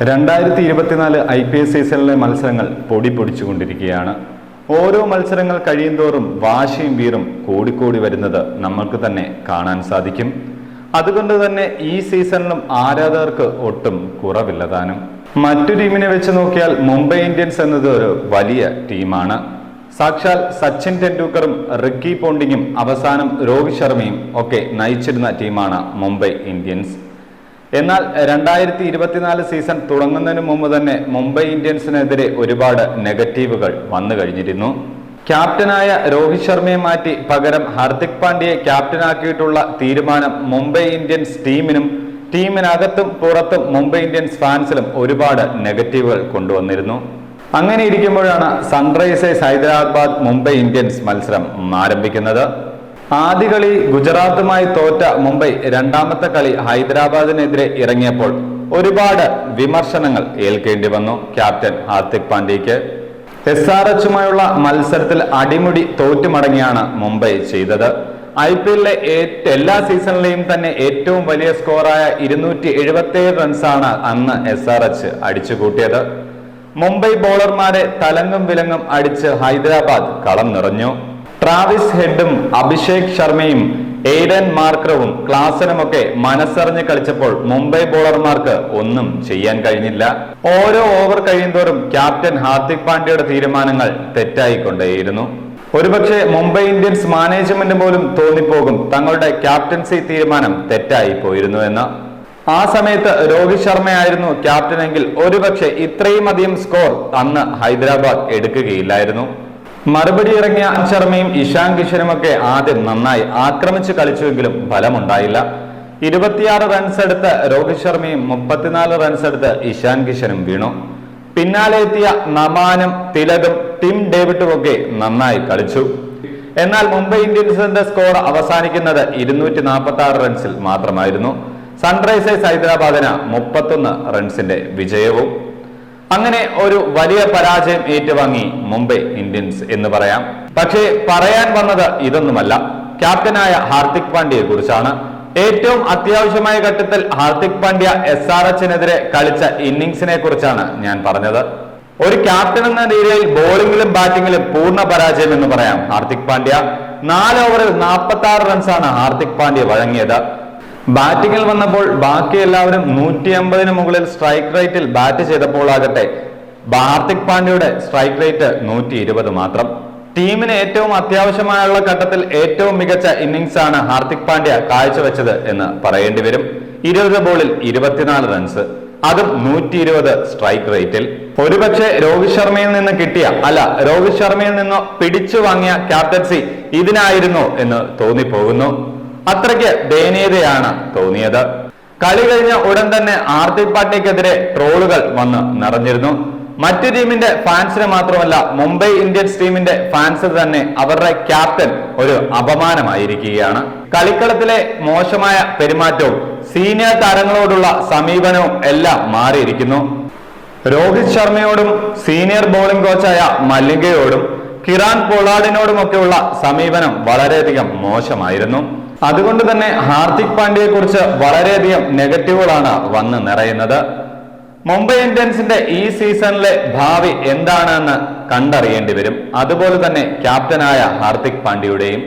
രണ്ടായിരത്തി ഇരുപത്തിനാല് I P S സീസണിലെ മത്സരങ്ങൾ പൊടി പൊടിച്ചുകൊണ്ടിരിക്കുകയാണ്. ഓരോ മത്സരങ്ങൾ കഴിയുന്തോറും വാശിയും വീറും കൂടിക്കൂടി വരുന്നത് നമ്മൾക്ക് തന്നെ കാണാൻ സാധിക്കും. അതുകൊണ്ട് തന്നെ ഈ സീസണിലും ആരാധകർക്ക് ഒട്ടും കുറവില്ല താനും. മറ്റു ടീമിനെ വെച്ച് നോക്കിയാൽ മുംബൈ ഇന്ത്യൻസ് എന്നത് ഒരു വലിയ ടീമാണ്. സാക്ഷാൽ സച്ചിൻ ടെണ്ടുൽക്കറും റിക്കി പോണ്ടിങ്ങും അവസാനം രോഹിത് ശർമ്മയും ഒക്കെ നയിച്ചിരുന്ന ടീമാണ് മുംബൈ ഇന്ത്യൻസ്. എന്നാൽ രണ്ടായിരത്തി ഇരുപത്തിനാല് സീസൺ തുടങ്ങുന്നതിന് മുമ്പ് തന്നെ മുംബൈ ഇന്ത്യൻസിനെതിരെ ഒരുപാട് നെഗറ്റീവുകൾ വന്നു കഴിഞ്ഞിരുന്നു. ക്യാപ്റ്റനായ രോഹിത് ശർമ്മയെ മാറ്റി പകരം ഹാർദിക് പാണ്ഡ്യയെ ക്യാപ്റ്റനാക്കിയിട്ടുള്ള തീരുമാനം മുംബൈ ഇന്ത്യൻസ് ടീമിനും ടീമിനകത്തും പുറത്തും മുംബൈ ഇന്ത്യൻസ് ഫാൻസിലും ഒരുപാട് നെഗറ്റീവുകൾ കൊണ്ടുവന്നിരുന്നു. അങ്ങനെ ഇരിക്കുമ്പോഴാണ് സൺറൈസേഴ്സ് ഹൈദരാബാദ് മുംബൈ ഇന്ത്യൻസ് മത്സരം ആരംഭിക്കുന്നത്. ആദ്യ കളി ഗുജറാത്തുമായി തോറ്റ മുംബൈ രണ്ടാമത്തെ കളി ഹൈദരാബാദിനെതിരെ ഇറങ്ങിയപ്പോൾ ഒരുപാട് വിമർശനങ്ങൾ ഏൽക്കേണ്ടി വന്നു. ക്യാപ്റ്റൻ ഹാർദിക് പാണ്ഡ്യയ്ക്ക് എസ് ആർ എച്ചുമായുള്ള മത്സരത്തിൽ അടിമുടി തോറ്റുമടങ്ങിയാണ് മുംബൈ ചെയ്തത്. ഐ പി എല്ലിലെ എല്ലാ സീസണിലെയും തന്നെ ഏറ്റവും വലിയ സ്കോറായ ഇരുന്നൂറ്റി എഴുപത്തി ഏഴ് റൺസാണ് അന്ന് എസ് ആർ എച്ച് അടിച്ചു കൂട്ടിയത് മുംബൈ ബോളർമാരെ തലങ്ങും വിലങ്ങും അടിച്ച് ഹൈദരാബാദ് കളം നിറഞ്ഞു. ട്രാവിസ് ഹെഡും അഭിഷേക് ശർമ്മയും എയ്ഡൻ മാർക്കറും ക്ലാസനുമൊക്കെ മനസ്സറിഞ്ഞ് കളിച്ചപ്പോൾ മുംബൈ ബോളർമാർക്ക് ഒന്നും ചെയ്യാൻ കഴിഞ്ഞില്ല. ഓരോ ഓവർ കഴിയുന്തോറും ക്യാപ്റ്റൻ ഹാർദിക് പാണ്ഡ്യയുടെ തീരുമാനങ്ങൾ തെറ്റായിക്കൊണ്ടേയിരുന്നു. ഒരുപക്ഷെ മുംബൈ ഇന്ത്യൻസ് മാനേജ്മെന്റ് പോലും തോന്നിപ്പോകും തങ്ങളുടെ ക്യാപ്റ്റൻസി തീരുമാനം തെറ്റായി പോയിരുന്നു എന്ന്. ആ സമയത്ത് രോഹിത് ശർമ്മയായിരുന്നു ക്യാപ്റ്റനെങ്കിൽ ഒരുപക്ഷെ ഇത്രയും അധികം സ്കോർ അന്ന് ഹൈദരാബാദ് എടുക്കുകയില്ലായിരുന്നു. മറുപടി ഇറങ്ങിയ ശർമ്മയും ഇഷാൻ കിഷനുമൊക്കെ ആദ്യം നന്നായി ആക്രമിച്ച് കളിച്ചുവെങ്കിലും ഫലമുണ്ടായില്ല. ഇരുപത്തിയാറ് റൺസ് എടുത്ത രോഹിത് ശർമ്മയും മുപ്പത്തിനാല് റൺസ് എടുത്ത് ഇഷാൻ കിഷനും വീണു. പിന്നാലെ എത്തിയ നമാനും തിലകും ടിം ഡേവിഡും ഒക്കെ നന്നായി കളിച്ചു. എന്നാൽ മുംബൈ ഇന്ത്യൻസിന്റെ സ്കോർ അവസാനിക്കുന്നത് ഇരുന്നൂറ്റി നാൽപ്പത്തി ആറ് റൺസിൽ മാത്രമായിരുന്നു. സൺറൈസേഴ്സ് ഹൈദരാബാദിന് മുപ്പത്തൊന്ന് റൺസിന്റെ വിജയവും. അങ്ങനെ ഒരു വലിയ പരാജയം ഏറ്റുവാങ്ങി മുംബൈ ഇന്ത്യൻസ് എന്ന് പറയാം. പക്ഷേ പറയാൻ വന്നത് ഇതൊന്നുമല്ല. ക്യാപ്റ്റനായ ഹാർദിക് പാണ്ഡ്യയെ കുറിച്ചാണ്. ഏറ്റവും അത്യാവശ്യമായ ഘട്ടത്തിൽ ഹാർദിക് പാണ്ഡ്യ എസ് ആർ എച്ചിനെതിരെ കളിച്ച ഇന്നിങ്സിനെ കുറിച്ചാണ് ഞാൻ പറഞ്ഞത്. ഒരു ക്യാപ്റ്റൻ എന്ന രീതിയിൽ ബോളിംഗിലും ബാറ്റിംഗിലും പൂർണ പരാജയം എന്ന് പറയാം ഹാർദിക് പാണ്ഡ്യ. നാല് ഓവറിൽ നാൽപ്പത്തി ആറ് റൺസാണ് ഹാർദിക് പാണ്ഡ്യ വഴങ്ങിയത്. ബാറ്റിംഗിൽ വന്നപ്പോൾ ബാക്കി എല്ലാവരും നൂറ്റി അമ്പതിന് മുകളിൽ സ്ട്രൈക്ക് റേറ്റിൽ ബാറ്റ് ചെയ്തപ്പോൾ ആകട്ടെ. ഹാർദിക് പാണ്ഡ്യയുടെ സ്ട്രൈക്ക് റേറ്റ് നൂറ്റി ഇരുപത് മാത്രം. ടീമിന് ഏറ്റവും അത്യാവശ്യമായുള്ള ഘട്ടത്തിൽ ഏറ്റവും മികച്ച ഇന്നിംഗ്സ് ആണ് ഹാർദിക് പാണ്ഡ്യ കാഴ്ചവെച്ചത് എന്ന് പറയേണ്ടി വരും. ഇരുപത് ബോളിൽ ഇരുപത്തിനാല് റൺസ് അതും നൂറ്റി ഇരുപത് സ്ട്രൈക്ക് റേറ്റിൽ ഒരുപക്ഷെ രോഹിത് ശർമ്മയിൽ നിന്ന് കിട്ടിയ അല്ല രോഹിത് ശർമ്മയിൽ നിന്നോ പിടിച്ചു വാങ്ങിയ ക്യാപ്റ്റൻസി ഇതിനായിരുന്നു എന്ന് തോന്നിപ്പോകുന്നു. അത്രയ്ക്ക് ദയനീയതയാണ് തോന്നിയത്. കളി കഴിഞ്ഞ ഉടൻ തന്നെ ഹാർദിക് പാണ്ഡ്യക്കെതിരെ ട്രോളുകൾ വന്ന് നിറഞ്ഞിരുന്നു. മറ്റു ടീമിന്റെ ഫാൻസിന് മാത്രമല്ല മുംബൈ ഇന്ത്യൻസ് ടീമിന്റെ ഫാൻസ് തന്നെ അവരുടെ ക്യാപ്റ്റൻ ഒരു അപമാനമായിരിക്കുകയാണ്. കളിക്കളത്തിലെ മോശമായ പെരുമാറ്റവും സീനിയർ താരങ്ങളോടുള്ള സമീപനവും എല്ലാം മാറിയിരിക്കുന്നു. രോഹിത് ശർമ്മയോടും സീനിയർ ബോളിംഗ് കോച്ചായ മല്ലികയോടും കിറാൻ പൊളാഡിനോടുമൊക്കെയുള്ള സമീപനം വളരെയധികം മോശമായിരുന്നു. അതുകൊണ്ട് തന്നെ ഹാർദിക് പാണ്ഡ്യയെ കുറിച്ച് വളരെയധികം നെഗറ്റീവുകളാണ് വന്ന് നിറയുന്നത്. മുംബൈ ഇന്ത്യൻസിന്റെ ഈ സീസണിലെ ഭാവി എന്താണെന്ന് കണ്ടറിയേണ്ടി വരും. അതുപോലെ തന്നെ ക്യാപ്റ്റനായ ഹാർദിക് പാണ്ഡ്യയുടെയും.